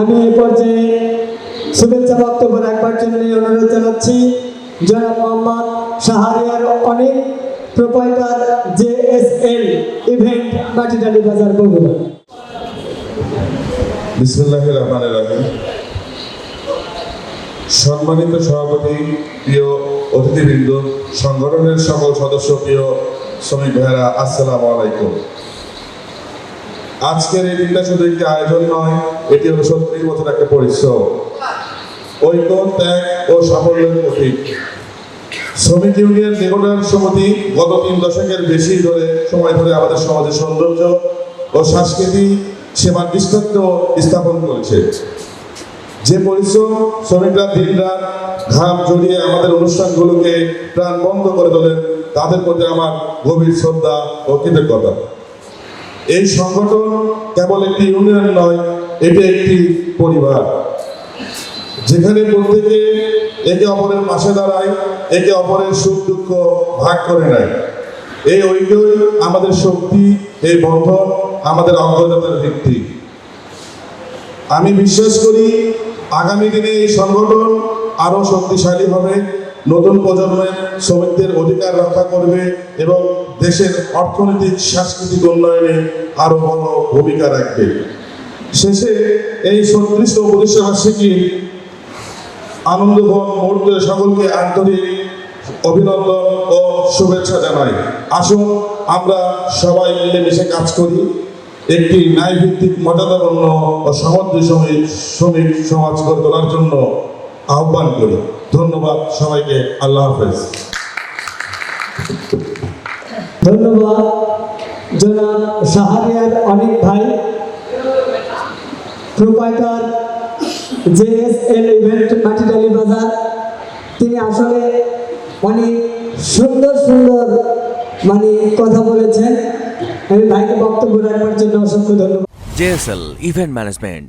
আমি এই পর্যায়ে শুভেচ্ছা বক্তব্য রাখবার জন্য অনুরোধ জানাচ্ছি। জনাব মোহাম্মদ শাহরিয়ার অনেক proprietor J S L event, Matidali বাজার বগুড়া। বিসমুল্লাহ রহমান রাহিম। সম্মানিত সভাপতি, প্রিয় অতিথিবৃন্দ, সংগঠনের সকল সদস্য, প্রিয় শ্রমিক ভাইয়েরা, আসসালামু আলাইকুম। আজকের এই দিনটা শুধু একটি আয়োজন নয়, এটি হলো সত্তর বছর একটা পরিশ্রম। ঐক্য, ত্যাগ ও সাফল্যের প্রতীক। শ্রমিক ইউনিয়ন লেবার সমিতি গত তিন দশকের বেশি ধরে সময় ধরে আমাদের সমাজের সৌন্দর্য ও সাংস্কৃতিক সেবার দৃষ্টান্ত স্থাপন করেছে। যে পরিশ্রম শ্রমিকরা দিনরাত ঘাম জড়িয়ে আমাদের অনুষ্ঠানগুলোকে প্রাণ বন্ধ করে তোলেন, তাদের প্রতি আমার গভীর শ্রদ্ধা ও কৃতজ্ঞতা। এই সংগঠন কেবল একটি ইউনিয়ন নয়, এটি একটি পরিবার। যেখানে প্রত্যেকে একে অপরের পাশে দাঁড়ায়, একে অপরের সুখ দুঃখ ভাগ করে নেয়। এই ঐক্যই আমাদের শক্তি, এই বন্ধন আমাদের অগ্রযাত্রার ভিত্তি। আমি বিশ্বাস করি, আগামী দিনে এই সংগঠন আরও শক্তিশালী হবে। নতুন প্রজন্মের শ্রমিকদের অধিকার রক্ষা করবে এবং দেশের অর্থনৈতিক, সাংস্কৃতিক উন্নয়নে আরও বড় ভূমিকা রাখবে। শেষে এই সদৃশ্য উপদেশবার্ষিকী আনন্দঘন মুহূর্তে সকলকে আন্তরিক অভিনন্দন ও শুভেচ্ছা জানাই। আসুন, আমরা সবাই মিলেমিশে কাজ করি। একটি ন্যায়ভিত্তিক, মর্যাদাপূর্ণ ও সামঞ্জস্যময় শ্রমিক সমাজ গড়ে তোলার জন্য আহ্বান করি। ধন্যবাদ সবাইকে আল্লাহ হাফেজ। ধন্যবাদ জনাব শাহরিয়ার অনেক ভাই proprietor J S L event Matidali বাজার। তিনি আসলে অনেক সুন্দর সুন্দর মানে কথা বলেছেন। আমি ভাইকে বক্তব্য রাখবার জন্য অসংখ্য ধন্যবাদ। JSL Event Management